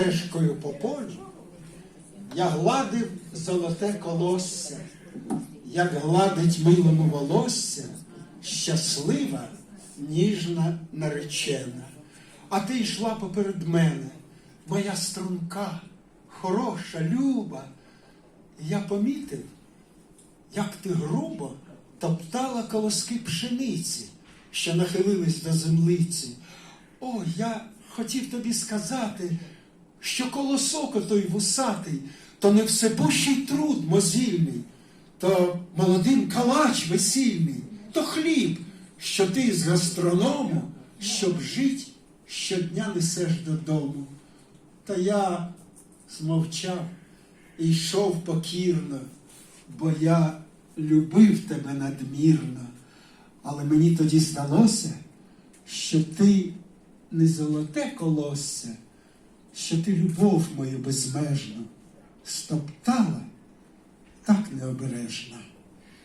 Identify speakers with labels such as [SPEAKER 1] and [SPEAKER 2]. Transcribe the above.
[SPEAKER 1] стежкою по полю, я гладив золоте колосся, як гладить милому волосся, щаслива, ніжна наречена. А ти йшла поперед мене, моя струнка, хороша, люба. Я помітив, як ти грубо топтала колоски пшениці, що нахилились до землиці. О, я хотів тобі сказати, що колосок отой вусатий, то не всепущий труд мозільний, то молодим калач весільний, то хліб, що ти з гастроному, щоб жить, щодня несеш додому. Та я змовчав і йшов покірно, бо я любив тебе надмірно. Але мені тоді здалося, що ти не золоте колосся, що ти любов мою безмежну стоптала так необережно.